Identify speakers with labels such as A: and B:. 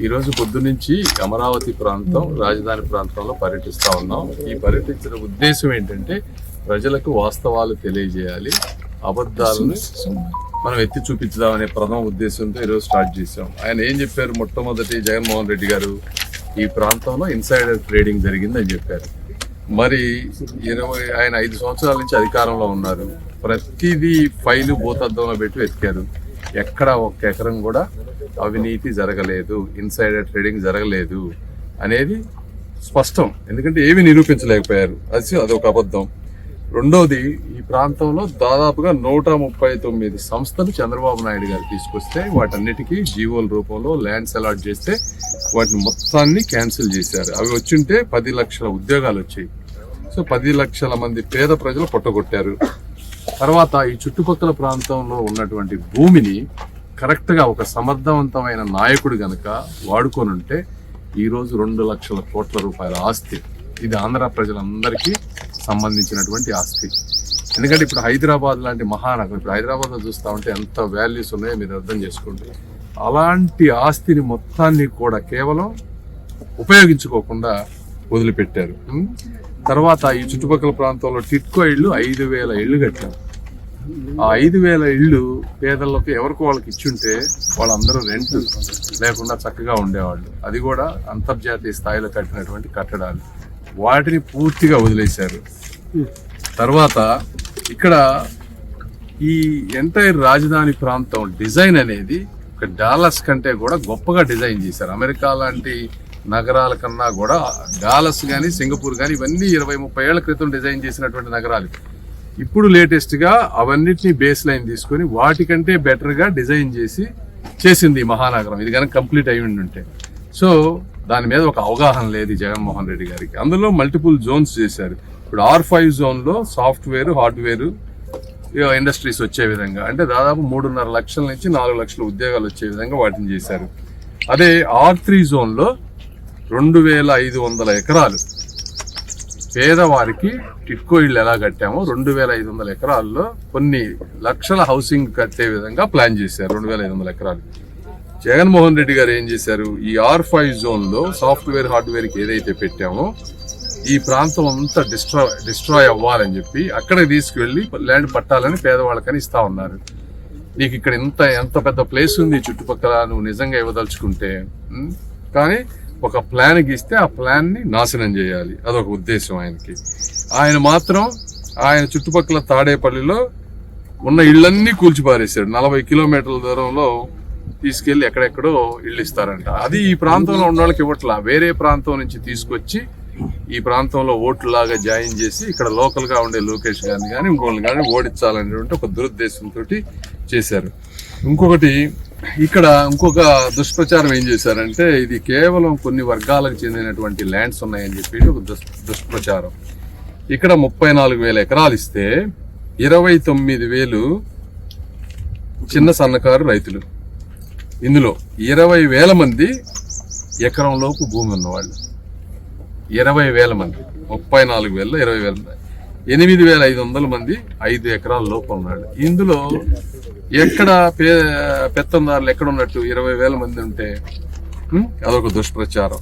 A: ఈరోజు పొద్దునుంచి అమరావతి ప్రాంతం రాజధాని ప్రాంతంలో పర్యటిస్తా ఉన్నాం. ఈ పర్యటించిన ఉద్దేశం ఏంటంటే ప్రజలకు వాస్తవాలు తెలియజేయాలి అబద్ధాలను మనం ఎత్తి చూపించుదామనే ప్రథమ ఉద్దేశంతో ఈరోజు స్టార్ట్ చేశాం. ఆయన ఏం చెప్పారు? మొట్టమొదటి జగన్మోహన్ రెడ్డి గారు ఈ ప్రాంతంలో ఇన్సైడర్ ట్రేడింగ్ జరిగిందని చెప్పారు. మరి ఇరవై ఆయన ఐదు సంవత్సరాల నుంచి అధికారంలో ఉన్నారు. ప్రతిదీ ఫైలు భూతద్దంలో పెట్టి వెతికారు. ఎక్కడ ఒక్క ఎకరం కూడా అవినీతి జరగలేదు ఇన్సైడర్ ట్రేడింగ్ జరగలేదు అనేది స్పష్టం. ఎందుకంటే ఏమీ నిరూపించలేకపోయారు. అది అదొక అబద్ధం. రెండోది ఈ ప్రాంతంలో దాదాపుగా నూట ముప్పై తొమ్మిది సంస్థలు చంద్రబాబు నాయుడు గారు తీసుకొస్తే వాటన్నిటికీ జీవోల రూపంలో ల్యాండ్స్ అలాట్ చేస్తే వాటిని మొత్తాన్ని క్యాన్సిల్ చేశారు. అవి వచ్చింటే పది లక్షల ఉద్యోగాలు వచ్చాయి. సో పది లక్షల మంది పేద ప్రజలు పొట్టగొట్టారు. తర్వాత ఈ చుట్టుపక్కల ప్రాంతంలో ఉన్నటువంటి భూమిని కరెక్ట్గా ఒక సమర్థవంతమైన నాయకుడు గనక వాడుకొని ఉంటే ఈరోజు రెండు లక్షల కోట్ల రూపాయల ఆస్తి. ఇది ఆంధ్ర ప్రజలందరికీ సంబంధించినటువంటి ఆస్తి. ఎందుకంటే ఇప్పుడు హైదరాబాద్ లాంటి మహానగరం ఇప్పుడు హైదరాబాద్లో చూస్తా ఉంటే ఎంత వాల్యూస్ ఉన్నాయో మీరు అర్థం చేసుకోండి. అలాంటి ఆస్తిని మొత్తాన్ని కూడా కేవలం ఉపయోగించుకోకుండా వదిలిపెట్టారు. తర్వాత ఈ చుట్టుపక్కల ప్రాంతంలో టిట్కో ఇళ్ళు ఐదు వేల ఇళ్ళు కట్టారు. ఆ ఐదు వేల ఇళ్ళు పేదలకు ఎవరికో వాళ్ళకి ఇచ్చుంటే వాళ్ళందరూ రెంట్ లేకుండా చక్కగా ఉండేవాళ్ళు. అది కూడా అంతర్జాతీయ స్థాయిలో కట్టినటువంటి కట్టడాలు. వాటిని పూర్తిగా వదిలేశారు. తర్వాత ఇక్కడ ఈ ఎంటైర్ రాజధాని ప్రాంతం డిజైన్ అనేది ఒక డాలస్ కంటే కూడా గొప్పగా డిజైన్ చేశారు. అమెరికా లాంటి నగరాల కన్నా కూడా డాలస్ కానీ సింగపూర్ కానీ ఇవన్నీ ఇరవై ముప్పై ఏళ్ళ క్రితం డిజైన్ చేసినటువంటి నగరాలు. ఇప్పుడు లేటెస్ట్గా అవన్నిటిని బేస్ లైన్ తీసుకొని వాటికంటే బెటర్గా డిజైన్ చేసి చేసింది ఈ మహానగరం. ఇది కనుక కంప్లీట్ అయి ఉంటే సో దాని మీద ఒక అవగాహన లేదు జగన్మోహన్ రెడ్డి గారికి. అందులో మల్టిపుల్ జోన్స్ చేశారు. ఇప్పుడు ఆర్ ఫైవ్ జోన్లో సాఫ్ట్వేర్ హార్డ్వేర్ ఇండస్ట్రీస్ వచ్చే విధంగా. అంటే దాదాపు మూడున్నర లక్షల నుంచి నాలుగు లక్షల ఉద్యోగాలు వచ్చే విధంగా వాటిని చేశారు. అదే ఆర్ త్రీ జోన్లో రెండు వేల ఐదు వందల ఎకరాలు పేదవారికి టిట్కో ఇళ్ళు ఎలా కట్టామో రెండు వేల ఐదు వందల ఎకరాల్లో కొన్ని లక్షల హౌసింగ్ కట్టే విధంగా ప్లాన్ చేశారు రెండు వేల ఐదు వందల ఎకరాలు. జగన్మోహన్ రెడ్డి గారు ఏం చేశారు? ఈ ఆర్ ఫైవ్ జోన్లో సాఫ్ట్వేర్ హార్డ్వేర్కి ఏదైతే పెట్టామో ఈ ప్రాంతం అంతా డిస్ట్రా డిస్ట్రాయ్ అవ్వాలని చెప్పి అక్కడికి తీసుకువెళ్ళి ల్యాండ్ పట్టాలని పేదవాళ్ళకని ఇస్తా ఉన్నారు. నీకు ఇక్కడ ఇంత ఎంత పెద్ద ప్లేస్ ఉంది చుట్టుపక్కల నువ్వు నిజంగా ఇవ్వదలుచుకుంటే కానీ ఒక ప్లాన్ గీస్తే ఆ ప్లాన్ని నాశనం చేయాలి. అదొక ఉద్దేశం ఆయనకి. ఆయన మాత్రం ఆయన చుట్టుపక్కల తాడేపల్లిలో ఉన్న ఇళ్ళన్నీ కూల్చిపారేశాడు. నలభై కిలోమీటర్ల దూరంలో తీసుకెళ్ళి ఎక్కడెక్కడో ఇళ్ళు ఇస్తారంట. అది ఈ ప్రాంతంలో ఉన్న వాళ్ళకి ఇవ్వట్లా. వేరే ప్రాంతం నుంచి తీసుకొచ్చి ఈ ప్రాంతంలో ఓట్లులాగా జాయిన్ చేసి ఇక్కడ లోకల్గా ఉండే లోకేష్ గారిని కానీ ఇంకోళ్ళని కానీ ఓడించాలనేటువంటి ఒక దురుద్దేశంతో చేశారు. ఇంకొకటి ఇక్కడ ఇంకొక దుష్ప్రచారం ఏం చేశారంటే ఇది కేవలం కొన్ని వర్గాలకు చెందినటువంటి ల్యాండ్స్ ఉన్నాయని చెప్పి ఒక దుష్ప్రచారం. ఇక్కడ ముప్పై నాలుగు వేల ఎకరాలు ఇస్తే ఇరవై తొమ్మిది వేలు చిన్న సన్నకారు రైతులు. ఇందులో ఇరవై వేల మంది ఎకరం లోపు భూమి ఉన్నవాళ్ళు. ఇరవై వేల మంది. ముప్పై నాలుగు వేల ఇరవై వేల మంది. ఎనిమిది వేల ఐదు వందల మంది ఐదు ఎకరాల లోపు ఉన్నాడు. ఇందులో ఎక్కడ పే పెత్తందారులు ఎక్కడ ఉన్నట్టు ఇరవై వేల మంది ఉంటే అదొక దుష్ప్రచారం.